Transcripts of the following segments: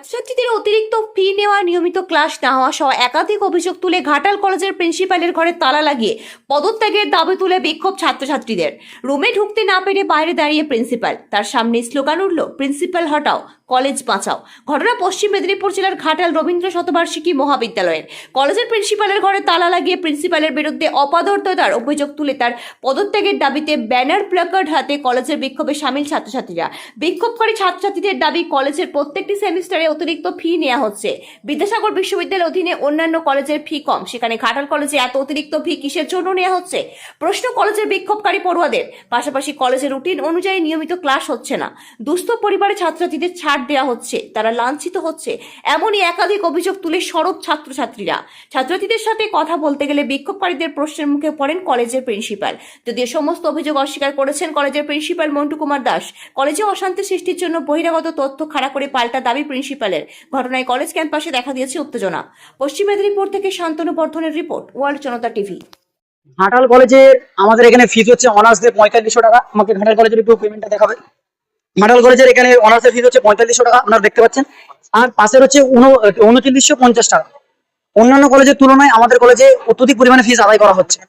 ছাত্রছাত্রীদের অতিরিক্ত ফি নেওয়া, নিয়মিত ক্লাস না হওয়া সহ একাধিক অভিযোগ তুলে ঘাটাল কলেজের প্রিন্সিপালের ঘরে তালা লাগিয়ে পদত্যাগের দাবি তুলে বিক্ষোভ ছাত্রছাত্রীদের। রুমে ঢুকতে না পেরে বাইরে দাঁড়িয়ে প্রিন্সিপাল তার সামনে স্লোগান উঠল প্রিন্সিপাল হটাও কলেজ বাঁচাও। ঘটনা পশ্চিম মেদিনীপুর জেলার ঘাটাল রবীন্দ্র শতবার্ষিকী মহাবিদ্যালয়ের। কলেজের প্রিন্সিপালের ঘরে তালা লাগিয়ে প্রিন্সিপালের বিরুদ্ধে অপাদর্ততার অভিযোগ তুলে তার পদত্যাগের দাবিতে ব্যানার প্ল্যাকার্ড হাতে কলেজের বিক্ষোভে সামিল ছাত্রছাত্রীরা। বিক্ষোভকারী ছাত্রছাত্রীদের দাবি, কলেজের প্রত্যেকটি সেমিস্টারে অতিরিক্ত ফি নেওয়া হচ্ছে। বিদ্যাসাগর বিশ্ববিদ্যালয়ের অধীনে অন্যান্য কলেজের ফি কম। সেখানে ঘাটাল কলেজে এত অতিরিক্ত ফি কিসের জন্য নেওয়া হচ্ছে? প্রশ্ন, কলেজের বিক্ষোভকারী পড়ুয়াদের। পাশাপাশি কলেজের রুটিন অনুযায়ী নিয়মিত ক্লাস হচ্ছে না। দুস্থ পরিবারের ছাত্রছাত্রীদের ছাড় দেওয়া হচ্ছে। তারা লাঞ্ছিত হচ্ছে। এমনই একাধিক অভিযোগ তুলে সরব ছাত্রছাত্রীরা। ছাত্রছাত্রীদের সাথে কথা বলতে গেলে বিক্ষোভকারীদের প্রশ্নের মুখে পড়েন কলেজের প্রিন্সিপাল। যদিও সমস্ত অভিযোগ অস্বীকার করেছেন কলেজের প্রিন্সিপাল মন্টু কুমার দাস। কলেজে অশান্তি সৃষ্টির জন্য বহিরাগত তথ্য খাড়া করে পাল্টা দাবি প্রিন্সিপালের। ঘটনায় কলেজ ক্যাম্পাসে দেখা দিয়েছে উত্তেজনা। পশ্চিম মেদিনীপুর থেকে শান্তনু বর্ধনের report, world Janata TV. Ghatal কলেজে আমাদের এখানে ফিস হচ্ছে অনার্সদের পঁয়তাল্লিশশো টাকা। আমাকে ঘাটাল কলেজের একটু পেমেন্টটা দেখাবে। ঘাটাল কলেজের এখানে অনার্সের ফিস হচ্ছে পঁয়তাল্লিশশো টাকা, আপনারা দেখতে পাচ্ছেন। আর পাশের হচ্ছে উন- উনচল্লিশশো পঞ্চাশ টাকা। অন্যান্য কলেজের তুলনায় আমাদের কলেজে অত্যধিক পরিমাণে ফিস আদায় করা হচ্ছে।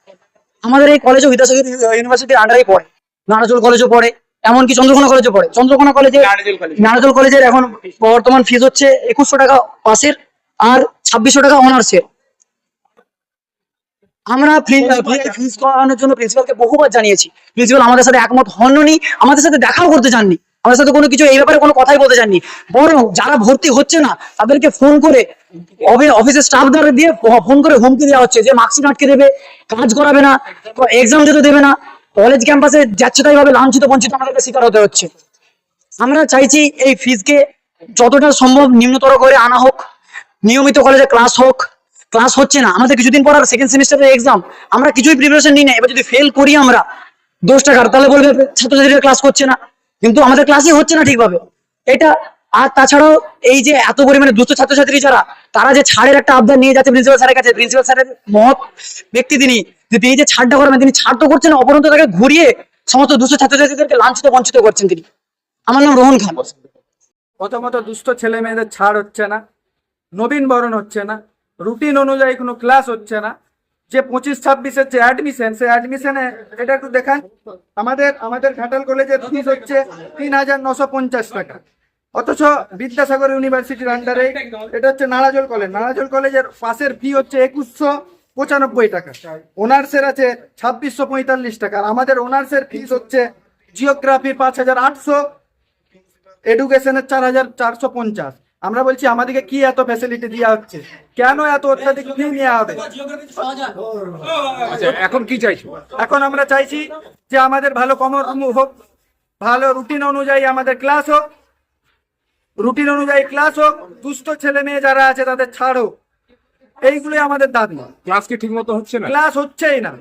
আমাদের এই কলেজও বিদ্যাসাগর ইউনিভার্সিটির আন্ডারেই পড়ে নানাজল কলেজও পড়ে। এমনকি চন্দ্রকোনা কলেজও পড়ে। চন্দ্রকোনা কলেজে নানাজল কলেজের এখন বর্তমান ফিস হচ্ছে একুশশো টাকা পাসের আর ছাব্বিশশো টাকা অনার্সের আমরা ফিস করানোর জন্য প্রিন্সিপালকে বহুবার জানিয়েছি। প্রিন্সিপাল আমাদের সাথে একমত হননি আমাদের সাথে দেখাও করতে চাননি। আমাদের সাথে কোনো কিছু এই ব্যাপারে কোনো কথাই বলতে চাননি। বরং যারা ভর্তি হচ্ছে না তাদেরকে ফোন করে অফিসের স্টাফ দ্বারা দিয়ে ফোন করে হুমকি দেওয়া হচ্ছে যে মার্কশিট আটকে দেবে কাজ করাবে না এক্সাম দিতে দেবে না। কলেজ ক্যাম্পাসে যাচ্ছে তাই ভাবে লাঞ্ছিত, বঞ্চিত আমাদেরকে শিকার হতে হচ্ছে। আমরা চাইছি এই ফিজকে যতটা সম্ভব নিম্নতর করে আনা হোক, নিয়মিত কলেজে ক্লাস হোক। ক্লাস হচ্ছে না, আমাদের কিছুদিন পর আর সেকেন্ড সেমিস্টারের এক্সাম আমরা কিছুই প্রিপারেশন নিই না, এবার যদি ফেল করি আমরা দোষ টাকার তাহলে বলবে ছাত্রছাত্রীরা ক্লাস করছে না। কিন্তু আমাদের ক্লাসই হচ্ছে না ঠিকভাবে। এটা আর তাছাড়াও এই যে এত পরিমাণে দুস্থ ছাত্রছাত্রী যারা, তারা যে ছাড়ের একটা আবদার নিয়ে যাচ্ছে প্রিন্সিপাল স্যারের কাছে। প্রিন্সিপাল স্যারের মহৎ ব্যক্তি তিনি। যে তিনি যে ছাড়টা করবেন তিনি ছাড় তো করছেন, অপরন্ত তাকে ঘুরিয়ে সমস্ত দুস্থ ছাত্রছাত্রীদেরকে লাঞ্ছিত, বঞ্চিত করছেন তিনি। আমার নাম রোহন খান। প্রথমত দুস্থ ছেলে মেয়েদের ছাড় হচ্ছে না, নবীন বরণ হচ্ছে না, রুটিন অনুযায়ী কোনো ক্লাস হচ্ছে না, যে পঁচিশ ছাব্বিশের যে অ্যাডমিশন সেই অ্যাডমিশনে এটা একটু দেখান। আমাদের আমাদের ঘাটাল কলেজের ফিস হচ্ছে তিন হাজার নশো পঞ্চাশ টাকা। অথচ বিদ্যাসাগর ইউনিভার্সিটির আন্ডারে এটা হচ্ছে নারাজল কলেজ নারাজল কলেজের পাশের ফি হচ্ছে একুশশো পঁচানব্বই টাকা। অনার্সের আছে ছাব্বিশশো পঁয়তাল্লিশ টাকা। আর আমাদের অনার্সের ফিস হচ্ছে জিওগ্রাফি পাঁচ হাজার আটশো এডুকেশনের চার হাজার চারশো পঞ্চাশ। আমরা বলছি আমাদেরকে কি এত ফ্যাসিলিটি দেওয়া হচ্ছে? কেন এত অত্যাধিক ফি নেওয়া হবে? আচ্ছা এখন কি চাইছো? এখন আমরা চাইছি যে আমাদের ভালো কমর হোক ভালো রুটিন অনুযায়ী আমাদের ক্লাস হোক রুটিন অনুযায়ী ক্লাস হোক দুস্থ ছেলে মেয়ে যারা আছে তাদের ছাড় হোক। এইগুলোই আমাদের দাবি। ক্লাস কি ঠিক মতো হচ্ছে না? ক্লাস হচ্ছেই না।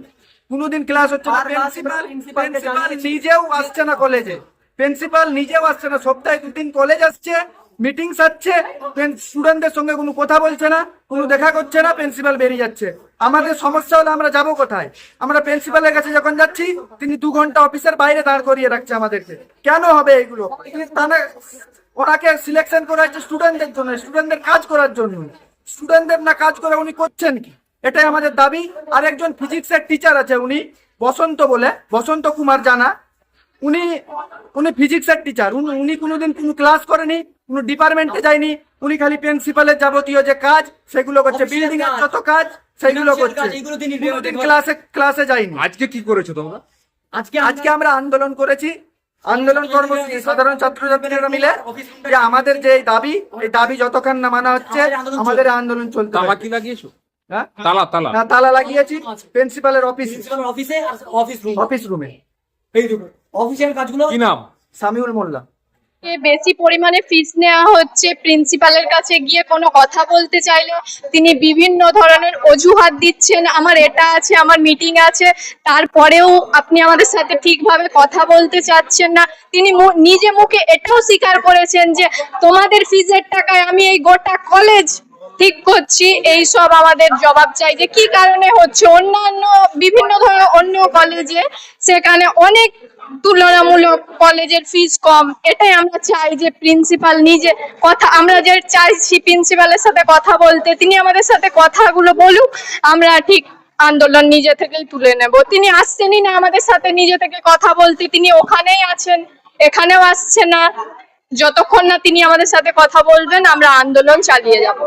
কোনোদিন ক্লাস হচ্ছে না। প্রিন্সিপাল প্রিন্সিপাল নিজেও আসছে না কলেজে প্রিন্সিপাল নিজেও আসছে না। সপ্তাহে দুদিন কলেজ আসছে মিটিং সারছে স্টুডেন্টদের সঙ্গে কোনো কথা বলছে না কোনো দেখা করছে না প্রিন্সিপাল বেরিয়ে যাচ্ছে। আমাদের সমস্যা হলে আমরা যাব কোথায়? আমরা প্রিন্সিপালের কাছে যখন যাচ্ছি তিনি দু ঘণ্টা অফিসের বাইরে দাঁড় করিয়ে রাখছে আমাদেরকে। কেন হবে এগুলো? ওনাকে সিলেকশন করা হচ্ছে স্টুডেন্টদের জন্য স্টুডেন্টদের কাজ করার জন্য। স্টুডেন্টদের না কাজ করে উনি করছেন কি? এটাই আমাদের দাবি। আর একজন ফিজিক্সের টিচার আছে উনি বসন্ত বলে বসন্ত কুমার জানা। উনি উনি ফিজিক্সের টিচার উনি কোনোদিন কোনো ক্লাস করেনি কোনো ডিপার্টমেন্টে যায়নি। উনি খালি প্রিন্সিপালের যাবতীয় যে কাজ সেগুলো করছে। বিল্ডিং এর যত কাজ সেগুলো করছে। কোনোদিন ক্লাসে ক্লাসে যায়নি। আজকে কি করেছ তোমরা? আজকে আজকে আমরা আন্দোলন করেছি। আন্দোলন কর্মসূচি সাধারণ ছাত্রছাত্রীরা মিলে যে আমাদের যে দাবি এই দাবি যতক্ষণ না মানা হচ্ছে আমাদের আন্দোলন চলতে তালা। কি লাগিয়েছো? হ্যাঁ? তালা তালা। না তালা লাগিয়েছি প্রিন্সিপালের অফিস। অফিসে অফিস রুমে। অফিস রুমে। এই দুটো অফিসিয়াল কাজগুলো কি নাম? সামিউল মোল্লা। বেশি পরিমাণে ফিস নেওয়া হচ্ছে। প্রিন্সিপালের কাছে গিয়ে কোনো কথা বলতে চাইলে তিনি বিভিন্ন ধরনের অজুহাত দিচ্ছেন। আমার এটা আছে, আমার মিটিং আছে। তারপরেও আপনি আমাদের সাথে ঠিকভাবে কথা বলতে চাচ্ছেন না। তিনি নিজে মুখে এটাও স্বীকার করেছেন যে, তোমাদের ফিজের টাকায় আমি এই গোটা কলেজ ঠিক করছি। এই সব আমাদের জবাব চাই যে, কি কারণে হচ্ছে? অন্যান্য, বিভিন্ন ধরনের অন্য কলেজে সেখানে অনেক তুলনামূলক কলেজের ফিস কম। এটাই আমরা চাই যে প্রিন্সিপাল নিজে কথা, আমরা যে চাইছি প্রিন্সিপালের সাথে কথা বলতে, তিনি আমাদের সাথে কথাগুলো বলুক, আমরা ঠিক আন্দোলন নিজে থেকেই তুলে নেব। তিনি আসছেনই না আমাদের সাথে নিজে থেকে কথা বলতে, তিনি ওখানেই আছেন, এখানেও আসছে না। যতক্ষণ না তিনি আমাদের সাথে কথা বলবেন, আমরা আন্দোলন চালিয়ে যাব।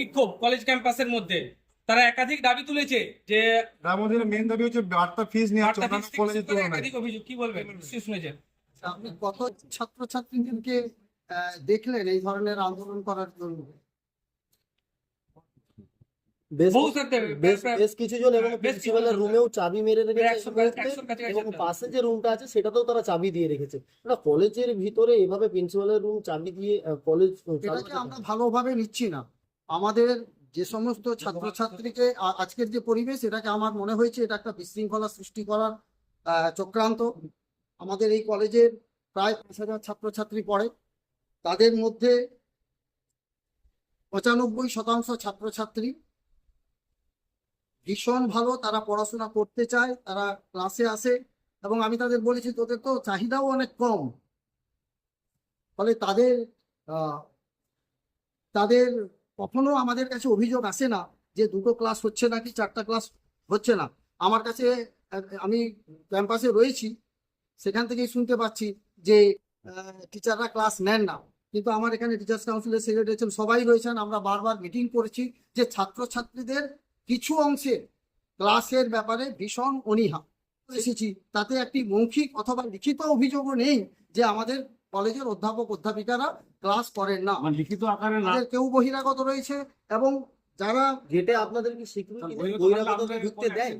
বিক্ষোভ কলেজ ক্যাম্পাসের মধ্যে। তারা একাধিক দাবি তুলেছে যে মধ্যে মেন দাবি হচ্ছে বার্তা ফিস নিয়ে কলেজের তুলনায়। একাধিক অভিযোগ। কি বলবেন? নিশ্চয়ই শুনেছেন। আপনি কত ছাত্রছাত্রীদেরকে আহ, দেখলেন এই ধরনের আন্দোলন করার জন্য? বেশ বহু বেশ কিছু জন এবং প্রিন্সিপালের রুমেও চাবি মেরে রেখেছে এবং পাশে যে রুমটা আছে সেটাতেও তারা চাবি দিয়ে রেখেছে। না কলেজের ভিতরে এভাবে প্রিন্সিপালের রুম চাবি দিয়ে কলেজ আমরা ভালোভাবে নিচ্ছি না। আমাদের যে সমস্ত ছাত্রছাত্রীকে আজকের যে পরিবেশ এটাকে আমার মনে হয়েছে এটা একটা বিশৃঙ্খলা সৃষ্টি করার চক্রান্ত। আমাদের এই কলেজের প্রায় পাঁচ হাজার ছাত্রছাত্রী পড়ে। তাদের মধ্যে পঁচানব্বই শতাংশ ছাত্রছাত্রী। ভীষণ ভালো তারা পড়াশোনা করতে চায় তারা ক্লাসে আসে। এবং আমি তাদের বলেছি তোদের তো চাহিদাও অনেক কম। ফলে তাদের তাদের কখনো আমাদের কাছে অভিযোগ আসে না যে দুটো ক্লাস হচ্ছে না কি চারটা ক্লাস হচ্ছে না। আমার কাছে, আমি ক্যাম্পাসে রয়েছি, সেখান থেকেই শুনতে পাচ্ছি যে টিচাররা ক্লাস নেন না। কিন্তু আমার এখানে টিচার্স কাউন্সিলের সেক্রেটারি সবাই রয়েছেন। আমরা বারবার মিটিং করেছি যে ছাত্রছাত্রীদের কিছু অংশে ক্লাসের ব্যাপারে ভীষণ অনীহা। এসেছি। তাতে একটি মৌখিক অথবা লিখিত অভিযোগও নেই যে আমাদের কলেজের অধ্যাপক অধ্যাপিকারা ক্লাস করেন না। লিখিত আকারে তাদের কেউ বহিরাগত রয়েছে এবং যারা গেটে আপনাদের কি সিকিউরিটি বহিরাগত ঢুকতে দেয়।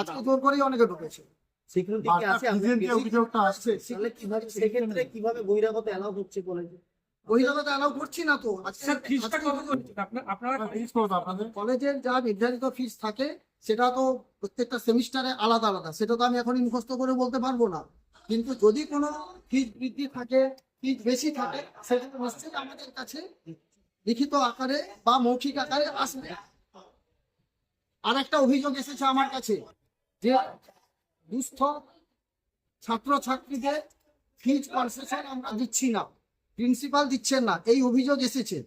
আজকে জোর করেই অনেকে ঢুকেছে। সিকিউরিটি কি আছে যে অভিযোগটা আসছে। কীভাবে সেক্ষেত্রে কীভাবে বহিরাগত অ্যালাউ হচ্ছে কলেজে বহিরাগত অ্যালাউ করছি না তো। আজকে স্যার ফিসটা আজকে কত করছে আপনার আপনারা ফিস করতো আপনাদের? কলেজের যা নির্ধারিত ফিস থাকে সেটা তো প্রত্যেকটা সেমিস্টারে আলাদা আলাদা। সেটা তো আমি এখনই মুখস্থ করে বলতে পারব না। কিন্তু যদি কোনো ফিজ বৃদ্ধি থাকে, ফিজ বেশি থাকে সেটা নিশ্চয়ই আমাদের কাছে লিখিত আকারে বা মৌখিক আকারে আসবে। আর একটা অভিযোগ এসেছে আমার কাছে, যে দুস্থ ছাত্রছাত্রীদের ফিজ কনসেশন আমরা দিচ্ছি না, প্রিন্সিপাল দিচ্ছেন না। এই অভিযোগ এসেছে।